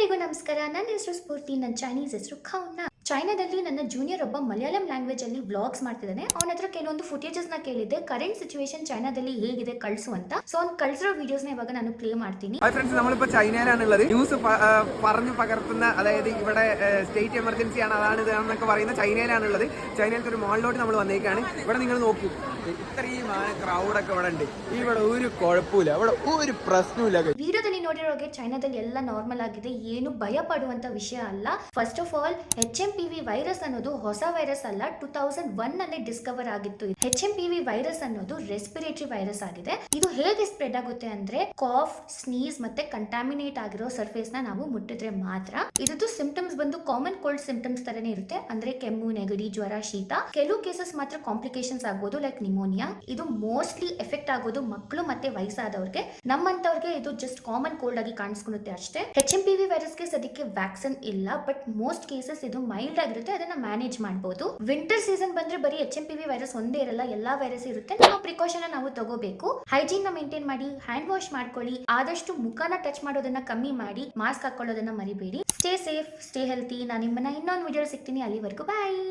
ಎಲ್ಲರಿಗೂ ನಮಸ್ಕಾರ ನನ್ನ ಹೆಸರು ಸ್ಫೂರ್ತಿ ನನ್ನ ಚೈನೀಸ್ ಹೆಸರು ಖೌನ ಚೈನಾದಲ್ಲಿ ನನ್ನ ಜೂನಿಯರ್ ಒಬ್ಬ ಮಲಯಾಳಂ ಲ್ಯಾಂಗ್ವೇಜ್ ಅಲ್ಲಿ ವ್ಲಾಗ್ಸ್ ಮಾಡ್ತಿದ್ದಾನೆ ಅವನ ಹತ್ರ ಕೆಲವೊಂದು ಫುಟೇಜಸ್ ನ ಕೇಳಿದ್ದೆ ಕರೆಂಟ್ ಸಿಚುವೇಶನ್ ಚೈನಾದಲ್ಲಿ ಹೇಗಿದೆ ಕಳ್ಸು ಅಂತ ಸೊ ಅವ್ನು ಕಳ್ಸಿರೋ ವಿಡಿಯೋಸ್ ನ ಇವಾಗ ನಾನು ಪ್ಲೇ ಮಾಡ್ತೀನಿ ഹായ് ഫ്രണ്ട്സ് നമ്മളിപ്പോൾ ചൈനയിലാണുള്ളത് ന്യൂസ് പ- ആ, പറഞ്ഞു പകർത്തുന്ന അതായത് ഇവിടെ സ്റ്റേറ്റ് എമർജൻസി ആണ് അതാണ് ഇത് എന്നൊക്കെ പറയുന്ന ചൈനയിലാണുള്ളത് ചൈനയിലത്തെ ഒരു മോളിലോട്ട് നമ്മൾ വന്നേക്കാണ് ഇവിടെ നിങ്ങൾ നോക്കൂ ഇത്രയും ക്രൗഡൊക്കെ ഇവിടെ ഉണ്ട് ഇവിടെ ഒരു കുഴപ്പമില്ല ഇവിടെ ഒരു പ്രശ്നമില്ല ವಿಡಿಯೋದಲ್ಲಿ ನೋಡಿರೋಗೆ ಚೈನಾದಲ್ಲಿ ಎಲ್ಲ ನಾರ್ಮಲ್ ಆಗಿದೆ. ಏನು ಭಯ ಪಡುವಂತ ವಿಷಯ ಅಲ್ಲ. First of all H M P V virus ಅನ್ನೋದು ಹೊಸ ವೈರಸ್ ಅಲ್ಲ. ಟೂ ತೌಸಂಡ್ ಒನ್ನಲ್ಲಿ ಡಿಸ್ಕವರ್ ಆಗಿತ್ತು. H M P V virus ಅನ್ನೋದು ರೆಸ್ಪಿರೇಟರಿ ವೈರಸ್ ಆಗಿದೆ. ಇದು ಹೇಗೆ ಸ್ಪ್ರೆಡ್ ಆಗುತ್ತೆ ಅಂದ್ರೆ ಕಾಫ್ ಸ್ನೀಸ್ ಮತ್ತೆ ಕಂಟಾಮಿನೇಟ್ ಆಗಿರೋ ಸರ್ಫೇಸ್ನ ನಾವು ಮುಟ್ಟಿದ್ರೆ ಮಾತ್ರ ಇದ್ದು ಸಿಂಪ್ಟಮ್ಸ್ ಬಂದು ಕಾಮನ್ ಕೋಲ್ಡ್ ಸಿಂಪ್ಟಮ್ಸ್ ತರನೇ ಇರುತ್ತೆ. ಅಂದ್ರೆ ಕೆಮ್ಮು, ನೆಗಡಿ, ಜ್ವರ, ಶೀತ. ಕೆಲವು ಕೇಸಸ್ ಮಾತ್ರ ಕಾಂಪ್ಲಿಕೇಶನ್ಸ್ ಆಗ್ಬೋದು ಲೈಕ್ ನಿಮೋನಿಯಾ ಇದು ಮೋಸ್ಟ್ಲಿ ಎಫೆಕ್ಟ್ ಆಗೋದು ಮಕ್ಕಳು ಮತ್ತೆ ವಯಸ್ಸಾದವ್ರಿಗೆ. ನಮ್ಮಂತವ್ರಿಗೆ ಇದು ಜಸ್ಟ್ ಕಾಮನ್ ಕೋಲ್ಡ್ ಆಗಿ ಕಾಣಿಸ್ಕೊಳ್ಳುತ್ತೆ ಅಷ್ಟೇ. ಎಚ್ ಎಂ ಪಿ ವಿ ವೈರಸ್ಗೆ ಸದ್ಯಕ್ಕೆ ವ್ಯಾಕ್ಸಿನ್ ಇಲ್ಲ ಬಟ್ ಮೋಸ್ಟ್ ಕೇಸಸ್ ಇದು ಮೈಲ್ಡ್ ಆಗಿರುತ್ತೆ, ಅದನ್ನ ಮ್ಯಾನೇಜ್ ಮಾಡಬಹುದು ವಿಂಟರ್ ಸೀಸನ್ ಬಂದ್ರೆ ಬರೀ H M P V virus ಒಂದೇ ಇರಲ್ಲ, ಎಲ್ಲಾ ವೈರಸ್ ಇರುತ್ತೆ. ನಾವು ಪ್ರಿಕಾಷನ್ ನಾವು ತಗೋಬೇಕು. ಹೈಜೀನ್ನ ಮೇಂಟೈನ್ ಮಾಡಿ ಹ್ಯಾಂಡ್ ವಾಶ್ ಮಾಡ್ಕೊಳ್ಳಿ, ಆದಷ್ಟು ಮುಖನ ಟಚ್ ಮಾಡೋದನ್ನ ಕಮ್ಮಿ ಮಾಡಿ ಮಾಸ್ಕ್ ಹಾಕೊಳ್ಳೋದನ್ನ ಮರಿಬೇಡಿ. ಸ್ಟೇ ಸೇಫ್ ಸ್ಟೇ ಹೆಲ್ತಿ ನಾನು ನಿಮ್ಮನ್ನ ಇನ್ನೊಂದು ವಿಡಿಯೋ ಸಿಗ್ತೀನಿ, ಅಲ್ಲಿವರೆಗೂ ಬಾಯ್